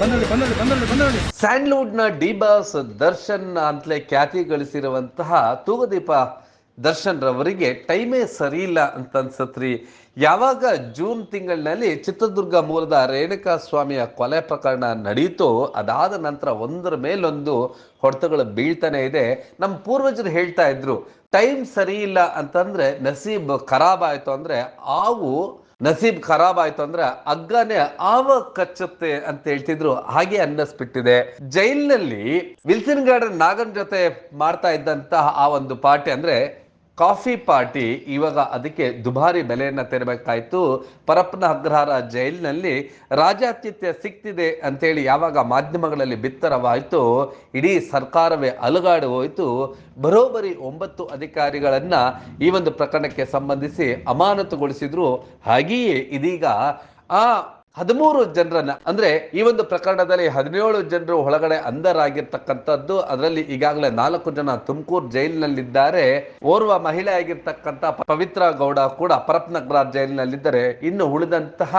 ಬಂದಳಿ ನ ಡಿಬಾಸ್ ದರ್ಶನ್ ಅಂತಲೇ ಖ್ಯಾತಿ ಗಳಿಸಿರುವಂತಹ ತೂಗದೀಪ ದರ್ಶನ್ ರವರಿಗೆ ಟೈಮೇ ಸರಿ ಇಲ್ಲ ಅಂತ ಅನ್ಸತ್ರಿ ಯಾವಾಗ ಜೂನ್ ತಿಂಗಳಿನಲ್ಲಿ ಚಿತ್ರದುರ್ಗ ಮೂಲದ ರೇಣುಕಾ ಸ್ವಾಮಿಯ ಕೊಲೆ ಪ್ರಕರಣ ನಡೀತೋ ಅದಾದ ನಂತರ ಒಂದರ ಮೇಲೊಂದು ಹೊಡೆತಗಳು ಬೀಳ್ತಾನೆ ಇದೆ. ನಮ್ಮ ಪೂರ್ವಜರು ಹೇಳ್ತಾ ಇದ್ರು, ಟೈಮ್ ಸರಿ ಇಲ್ಲ ಅಂತಂದ್ರೆ ನಸೀಬ್ ಖರಾಬ್ ಆಯ್ತು ಅಂದ್ರೆ ಆವು ನಸೀಬ್ ಖರಾಬ್ ಆಯ್ತು ಅಂದ್ರೆ ಅಗ್ಗನೇ ಆವ ಕಚ್ಚುತ್ತೆ ಅಂತ ಹೇಳ್ತಿದ್ರು. ಹಾಗೆ ಅನ್ನಿಸ್ಬಿಟ್ಟಿದೆ. ಜೈಲ್ನಲ್ಲಿ ವಿಲ್ಸನ್ ಗಾರ್ಡನ್ ನಾಗನ್ ಜೊತೆ ಮಾಡ್ತಾ ಇದ್ದಂತಹ ಆ ಒಂದು ಪಾರ್ಟಿ ಅಂದ್ರೆ ಕಾಫಿ ಪಾರ್ಟಿ ಇವಾಗ ಅದಕ್ಕೆ ದುಬಾರಿ ಬೆಲೆಯನ್ನು ತೆರಬೇಕಾಯಿತು. ಪರಪ್ಪನ ಅಗ್ರಹಾರ ಜೈಲಿನಲ್ಲಿ ರಾಜಾತಿಥ್ಯ ಸಿಕ್ತಿದೆ ಅಂತೇಳಿ ಯಾವಾಗ ಮಾಧ್ಯಮಗಳಲ್ಲಿ ಬಿತ್ತರವಾಯಿತು. ಇಡೀ ಸರ್ಕಾರವೇ ಅಲುಗಾಡಿ ಹೋಯಿತು. ಬರೋಬ್ಬರಿ ಒಂಬತ್ತು ಅಧಿಕಾರಿಗಳನ್ನ ಈ ಒಂದು ಪ್ರಕರಣಕ್ಕೆ ಸಂಬಂಧಿಸಿ ಅಮಾನತುಗೊಳಿಸಿದ್ರು. ಹಾಗೆಯೇ ಇದೀಗ ಆ ಹದಿಮೂರು ಜನರನ್ನ, ಅಂದ್ರೆ ಈ ಒಂದು ಪ್ರಕರಣದಲ್ಲಿ ಹದಿನೇಳು ಜನರು ಒಳಗಡೆ ಅಂಧರಾಗಿರ್ತಕ್ಕಂಥದ್ದು, ಅದರಲ್ಲಿ ಈಗಾಗಲೇ ನಾಲ್ಕು ಜನ ತುಮಕೂರು ಜೈಲಿನಲ್ಲಿದ್ದಾರೆ. ಓರ್ವ ಮಹಿಳೆ ಆಗಿರ್ತಕ್ಕಂಥ ಪವಿತ್ರ ಗೌಡ ಕೂಡ ಪರಪ್ನಗರ ಜೈಲಿನಲ್ಲಿದ್ದರೆ, ಇನ್ನು ಉಳಿದಂತಹ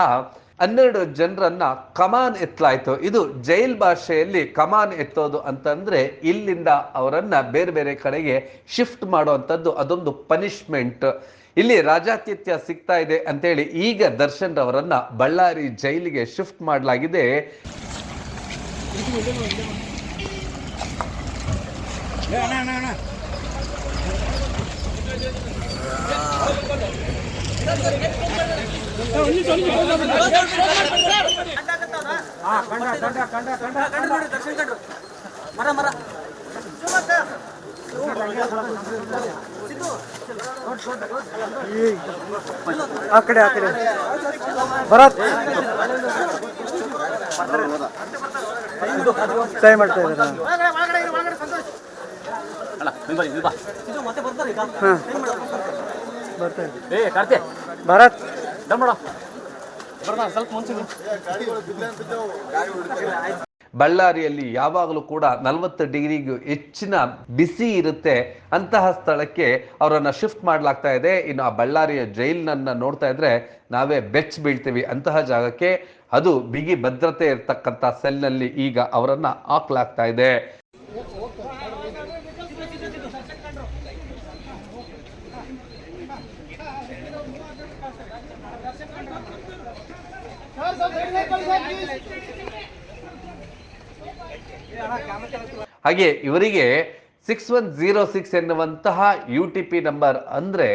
ಹನ್ನೆರಡು ಜನರನ್ನ ಕಮಾನ್ ಎತ್ತಲಾಯ್ತು. ಇದು ಜೈಲ್ ಭಾಷೆಯಲ್ಲಿ ಕಮಾನ್ ಎತ್ತೋದು ಅಂತಂದ್ರೆ, ಇಲ್ಲಿಂದ ಅವರನ್ನ ಬೇರೆ ಬೇರೆ ಕಡೆಗೆ ಶಿಫ್ಟ್ ಮಾಡುವಂಥದ್ದು, ಅದೊಂದು ಪನಿಷ್ಮೆಂಟ್. ಇಲ್ಲಿ ರಾಜಾತಿಥ್ಯ ಸಿಗ್ತಾ ಇದೆ ಅಂತೇಳಿ ಈಗ ದರ್ಶನ್ ರವರನ್ನ ಬಳ್ಳಾರಿ ಜೈಲಿಗೆ ಶಿಫ್ಟ್ ಮಾಡಲಾಗಿದೆ. ಮರ ಮರ. ಆ ಆಕಡೆ. ಆ ಕಡೆ ಭರತ್ ಮಾಡ್ತಾ ಇದ್ದಾರೆ? ಭರತ್. ಸ್ವಲ್ಪ ಮುಂಚೆ ಬಳ್ಳಾರಿಯಲ್ಲಿ ಯಾವಾಗಲೂ ಕೂಡ ನಲವತ್ತು ಡಿಗ್ರಿಗೂ ಹೆಚ್ಚಿನ ಬಿಸಿ ಇರುತ್ತೆ ಅಂತಹ ಸ್ಥಳಕ್ಕೆ ಅವರನ್ನು ಶಿಫ್ಟ್ ಮಾಡಲಾಗ್ತಾ ಇದೆ ಇನ್ನು ಆ ಬಳ್ಳಾರಿಯ ಜೈಲನ್ನ ನೋಡ್ತಾ ಇದ್ರೆ ನಾವೇ ಬೆಚ್ಚ ಬೀಳ್ತೀವಿ ಅಂತಹ ಜಾಗಕ್ಕೆ ಅದು ಬಿಗಿ ಭದ್ರತೆ ಇರತಕ್ಕಂಥ ಸೆಲ್ನಲ್ಲಿ ಈಗ ಅವರನ್ನ ಹಾಕ್ಲಾಗ್ತಾ ಇದೆ ಹಾಗೆ ಇವರಿಗೆ ಸಿಕ್ಸ್ ಒನ್ ಜೀರೋ ಸಿಕ್ಸ್ ಎನ್ನುವಂತಹ ಯು ಟಿ ಪಿ ನಂಬರ್ ಅಂದ್ರೆ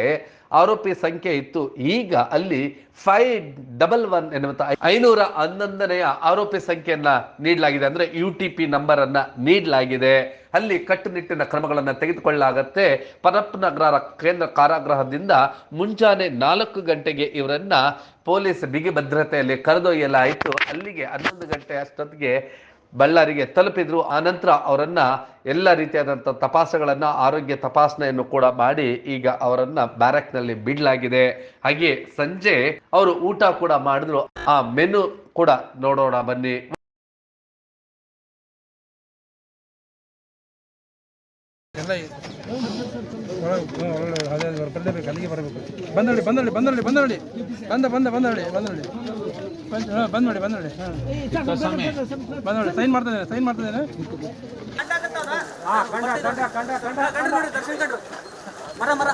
ಆರೋಪಿ ಸಂಖ್ಯೆ ಇತ್ತು. ಈಗ ಅಲ್ಲಿ ಫೈವ್ ಡಬಲ್ ಒನ್ ಎನ್ನುವಂತಹ ಐನೂರ ಹನ್ನೊಂದನೆಯ ಆರೋಪಿ ಸಂಖ್ಯೆಯನ್ನ ನೀಡಲಾಗಿದೆ ಅಂದ್ರೆ ಯು ಟಿ ಪಿ ನಂಬರ್ ಅನ್ನ ನೀಡಲಾಗಿದೆ. ಅಲ್ಲಿ ಕಟ್ಟುನಿಟ್ಟಿನ ಕ್ರಮಗಳನ್ನ ತೆಗೆದುಕೊಳ್ಳಲಾಗತ್ತೆ. ಪರಪ್ಪನಗರ ಕೇಂದ್ರ ಕಾರಾಗೃಹದಿಂದ ಮುಂಜಾನೆ ನಾಲ್ಕು ಗಂಟೆಗೆ ಇವರನ್ನ ಪೊಲೀಸ್ ಬಿಗಿ ಭದ್ರತೆಯಲ್ಲಿ ಕರೆದೊಯ್ಯಲಾಯಿತು. ಅಲ್ಲಿಗೆ ಹನ್ನೊಂದು ಗಂಟೆ ಅಷ್ಟೊತ್ತಿಗೆ ಬಳ್ಳಾರಿಗೆ ತಲುಪಿದ್ರು. ಆನಂತರ ಅವರನ್ನ ಎಲ್ಲ ರೀತಿಯಾದಂಥ ತಪಾಸಣೆಗಳನ್ನ ಆರೋಗ್ಯ ತಪಾಸಣೆಯನ್ನು ಕೂಡ ಮಾಡಿ ಈಗ ಅವರನ್ನ ಬ್ಯಾರಕ್ನಲ್ಲಿ ಬಿಡಲಾಗಿದೆ. ಹಾಗೆ ಸಂಜೆ ಅವರು ಊಟ ಕೂಡ ಮಾಡಿದ್ರು. ಆ ಮೆನು ಕೂಡ ನೋಡೋಣ ಬನ್ನಿ. ಬರಬೇಕು ಬಂದಳ್ಳಿ ಬಂದಳ್ಳಿ ಬಂದಳ್ಳಿ ಬಂದಳ್ಳಿ ಬಂದ ಬಂದ ಬಂದಳ್ಳಿ ಬಂದಳಿ ಬಂದ್ ಹಾಂ ಬಂದ್ ಮಾಡಿ ಬಂದಳಿ ಹಾಂ. ಮಾಡಿ ಸೈನ್ ಮಾಡ್ತಾ ಇದ್ದೇನೆ ಸೈನ್ ಮಾಡ್ತಾ ಕಂಡ್ರು ಮರ ಮರ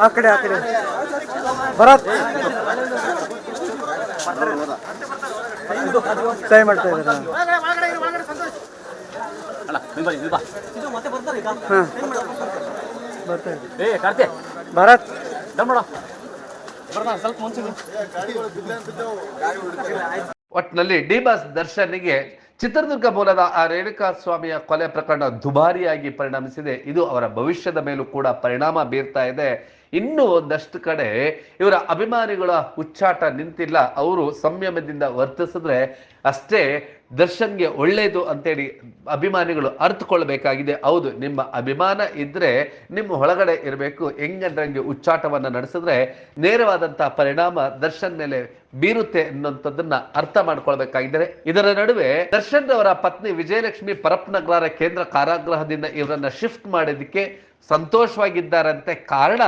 ಆ ಕಡೆ ಆ ಕಡೆ. ಭರತ್. ಸಹಾಯ ಮಾಡ್ತಾ ಇದ್ದಾರೆ. ಅಲ್ಲ ನೀನ್ ಬನ್ನಿ ನೀನ್ ಬಾ ಇದು ಮತ್ತೆ ಬರ್ತಾರೆ ಈಗ ಹಾಂ. ಏ ಕಾರ್ತೆ ಭರತ್. ಸ್ವಲ್ಪ ಮುಂಚೆ ಒಟ್ಟಿನಲ್ಲಿ ಡಿ ಬಾಸ್ ದರ್ಶನ್ಗೆ ಚಿತ್ರದುರ್ಗ ಮೂಲದ ಆ ರೇಣುಕಾ ಸ್ವಾಮಿಯ ಕೊಲೆ ಪ್ರಕರಣ ದುಬಾರಿಯಾಗಿ ಪರಿಣಮಿಸಿದೆ. ಇದು ಅವರ ಭವಿಷ್ಯದ ಮೇಲೂ ಕೂಡ ಪರಿಣಾಮ ಬೀರ್ತಾ ಇದೆ. ಇನ್ನು ಒಂದಷ್ಟು ಕಡೆ ಇವರ ಅಭಿಮಾನಿಗಳ ಹುಚ್ಚಾಟ ನಿಂತಿಲ್ಲ. ಅವರು ಸಂಯಮದಿಂದ ವರ್ತಿಸಿದ್ರೆ ಅಷ್ಟೇ ದರ್ಶನ್ಗೆ ಒಳ್ಳೆಯದು ಅಂತೇಳಿ ಅಭಿಮಾನಿಗಳು ಅರ್ಥಕೊಳ್ಬೇಕಾಗಿದೆ ಹೌದು, ನಿಮ್ಮ ಅಭಿಮಾನ ಇದ್ರೆ ನಿಮ್ಮ ಒಳಗಡೆ ಇರಬೇಕು. ಹೆಂಗಂದ್ರಂಗೆ ಉಚ್ಚಾಟವನ್ನ ನಡೆಸಿದ್ರೆ ನೇರವಾದಂಥ ಪರಿಣಾಮ ದರ್ಶನ್ ಮೇಲೆ ಬೀರುತ್ತೆ ಅನ್ನುವಂಥದ್ದನ್ನ ಅರ್ಥ ಮಾಡ್ಕೊಳ್ಬೇಕಾಗಿದೆ ಇದರ ನಡುವೆ ದರ್ಶನ್ ಅವರ ಪತ್ನಿ ವಿಜಯಲಕ್ಷ್ಮಿ ಪರಪ್ನಗರ ಕೇಂದ್ರ ಕಾರಾಗೃಹದಿಂದ ಇವರನ್ನ ಶಿಫ್ಟ್ ಮಾಡಿದ್ದಕ್ಕೆ ಸಂತೋಷವಾಗಿದ್ದಾರಂತೆ. ಕಾರಣ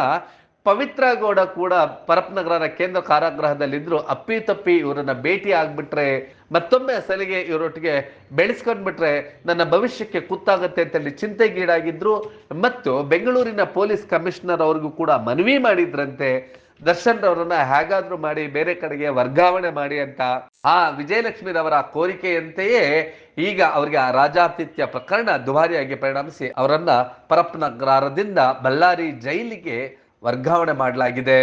ಪವಿತ್ರ ಗೌಡ ಕೂಡ ಪರಪ್ನಗರದ ಕೇಂದ್ರ ಕಾರಾಗೃಹದಲ್ಲಿದ್ರು. ಅಪ್ಪಿತಪ್ಪಿ ಇವರನ್ನ ಭೇಟಿ ಆಗ್ಬಿಟ್ರೆ, ಮತ್ತೊಮ್ಮೆ ಸಲಿಗೆ ಇವರೊಟ್ಟಿಗೆ ಬೆಳೆಸ್ಕೊಂಡ್ಬಿಟ್ರೆ ನನ್ನ ಭವಿಷ್ಯಕ್ಕೆ ಕುತ್ತಾಗತ್ತೆ ಅಂತೇಳಿ ಚಿಂತೆಗೀಡಾಗಿದ್ರು. ಮತ್ತು ಬೆಂಗಳೂರಿನ ಪೊಲೀಸ್ ಕಮಿಷನರ್ ಅವ್ರಿಗೂ ಕೂಡ ಮನವಿ ಮಾಡಿದ್ರಂತೆ. ದರ್ಶನ್ ರವರನ್ನ ಹೇಗಾದ್ರೂ ಮಾಡಿ ಬೇರೆ ಕಡೆಗೆ ವರ್ಗಾವಣೆ ಮಾಡಿ ಅಂತ. ಆ ವಿಜಯಲಕ್ಷ್ಮಿರವರ ಕೋರಿಕೆಯಂತೆಯೇ ಈಗ ಅವರಿಗೆ ಆ ರಾಜಾತಿಥ್ಯ ಪ್ರಕರಣ ದುಬಾರಿಯಾಗಿ ಪರಿಣಮಿಸಿ ಅವರನ್ನ ಪರಪ್ನಗರದಿಂದ ಬಳ್ಳಾರಿ ಜೈಲಿಗೆ ವರ್ಗಾವಣೆ ಮಾಡಲಾಗಿದೆ.